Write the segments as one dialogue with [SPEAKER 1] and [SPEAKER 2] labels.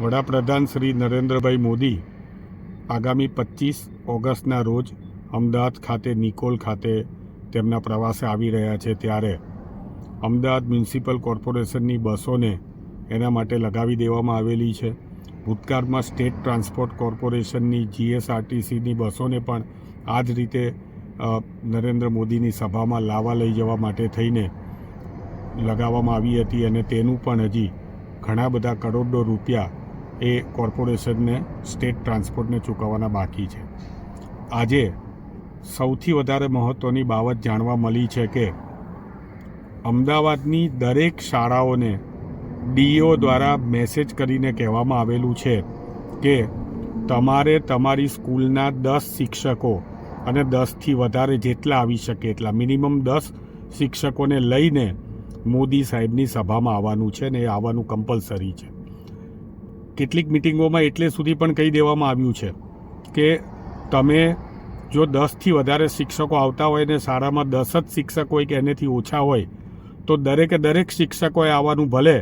[SPEAKER 1] વડાપ્રધાન શ્રી નરેન્દ્રભાઈ મોદી આગામી પચીસ ઓગસ્ટના રોજ અમદાવાદ ખાતે નિકોલ ખાતે તેમના પ્રવાસે આવી રહ્યા છે. ત્યારે અમદાવાદ મ્યુનિસિપલ કોર્પોરેશનની બસોને એના માટે લગાવી દેવામાં આવેલી છે. ભૂતકાળમાં સ્ટેટ ટ્રાન્સપોર્ટ કોર્પોરેશનની જીએસઆરટીસીની બસોને પણ આ જ રીતે નરેન્દ્ર મોદીની સભામાં લાવા લઈ જવા માટે થઈને લગાવવામાં આવી હતી અને તેનું પણ હજી ઘણા બધા કરોડો રૂપિયા એ કોર્પોરેશનને સ્ટેટ ટ્રાન્સપોર્ટને ચૂકવવાના બાકી છે. આજે સૌથી વધારે મહત્ત્વની બાબત જાણવા મળી છે કે અમદાવાદની દરેક શાળાઓને ડીઓ દ્વારા મેસેજ કરીને કહેવામાં આવેલું છે કે તમારે તમારી સ્કૂલના દસ શિક્ષકો અને દસથી વધારે જેટલા આવી શકે એટલા, મિનિમમ દસ શિક્ષકોને લઈને મોદી સાહેબની સભામાં આવવાનું છે ને એ આવવાનું કમ્પલસરી છે. કેટલીક મિટિંગોમાં એટલે સુધી પણ કહી દેવામાં આવ્યું છે કે તમે જો દસથી વધારે શિક્ષકો આવતા હોય ને શાળામાં દસ જ શિક્ષક હોય કે એનેથી ઓછા હોય, તો દરેકે દરેક શિક્ષકોએ આવવાનું ભલે,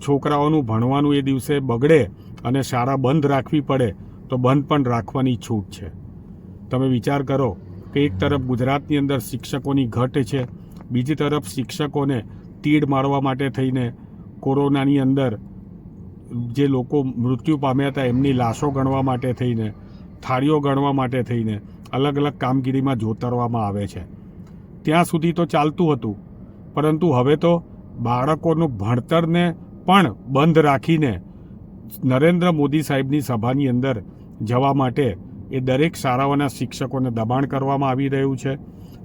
[SPEAKER 1] છોકરાઓનું ભણવાનું એ દિવસે બગડે અને શાળા બંધ રાખવી પડે, તો બંધ પણ રાખવાની છૂટ છે. તમે વિચાર કરો કે એક તરફ ગુજરાતની અંદર શિક્ષકોની ઘટ છે, બીજી તરફ શિક્ષકોને તીડ મારવા માટે થઈને કોરોનાની અંદર જે લોકો મૃત્યુ પામ્યા હતા, એમની લાશો ગણવા માટે થઈને, થાળીઓ ગણવા માટે થઈને અલગ અલગ કામગીરીમાં જોતરવામાં આવે છે. ત્યાં સુધી તો ચાલતું હતું, પરંતુ હવે તો બાળકોનું ભણતરને પણ બંધ રાખીને નરેન્દ્ર મોદી સાહેબની સભાની અંદર જવા માટે એ દરેક શાળાઓના શિક્ષકોને દબાણ કરવામાં આવી રહ્યું છે.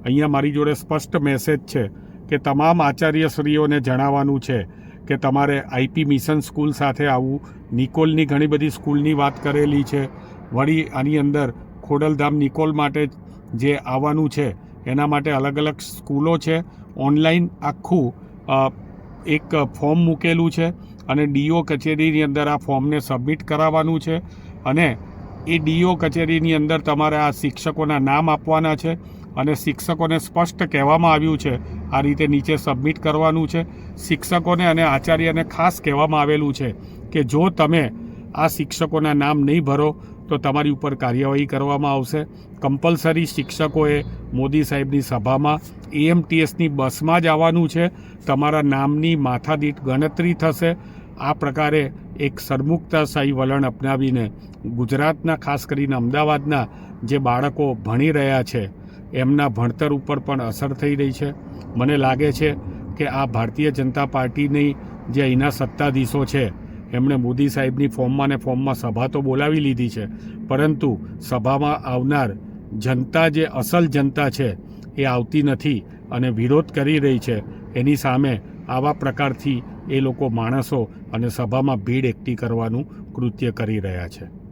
[SPEAKER 1] અહીંયા મારી જોડે સ્પષ્ટ મેસેજ છે કે તમામ આચાર્યશ્રીઓને જણાવવાનું છે કે તમારે આઈપી મિશન સ્કૂલ સાથે આવવું નિકોલની ઘણી બધી સ્કૂલની વાત કરેલી છે. વળી આની અંદર ખોડલધામ નિકોલ માટે જે આવવાનું છે, એના માટે અલગ અલગ સ્કૂલો છે. ઓનલાઈન આખું એક ફોર્મ મૂકેલું છે અને ડીઓ કચેરીની અંદર આ ફોર્મને સબમિટ કરાવવાનું છે. અને એ ડીઓ કચેરીની અંદર તમારે આ શિક્ષકોના નામ આપવાના છે. અને શિક્ષકોને સ્પષ્ટ કહેવામાં આવ્યું છે. આ રીતે નીચે સબમિટ કરવાનું છે. શિક્ષકોને અને આચાર્યને ખાસ કહેવામાં આવેલું છે કે જો તમે આ શિક્ષકોના નામ નહીં ભરો, તો તમારી ઉપર કાર્યવાહી કરવામાં આવશે. કમ્પલસરી શિક્ષકોએ મોદી સાહેબની સભામાં એએમટીએસની બસમાં જ આવવાનું છે. તમારા નામની માથાદીઠ ગણતરી થશે. આ પ્રકારે એક સરમુખતાશાહી વલણ અપનાવીને ગુજરાતના, ખાસ કરીને અમદાવાદના જે બાળકો ભણી રહ્યા છે એમના ભણતર ઉપર પણ અસર થઈ રહી છે. મને લાગે છે કે આ ભારતીય જનતા પાર્ટીની જે અહીંના સત્તાધીશો છે, એમણે મોદી સાહેબની ફોર્મમાં ને ફોર્મમાં સભા તો બોલાવી લીધી છે, પરંતુ સભામાં આવનાર જનતા જે અસલ જનતા છે, એ આવતી નથી અને વિરોધ કરી રહી છે. એની સામે આવા પ્રકારથી એ લોકો માણસો અને સભામાં ભીડ એકઠી કરવાનું કૃત્ય કરી રહ્યા છે.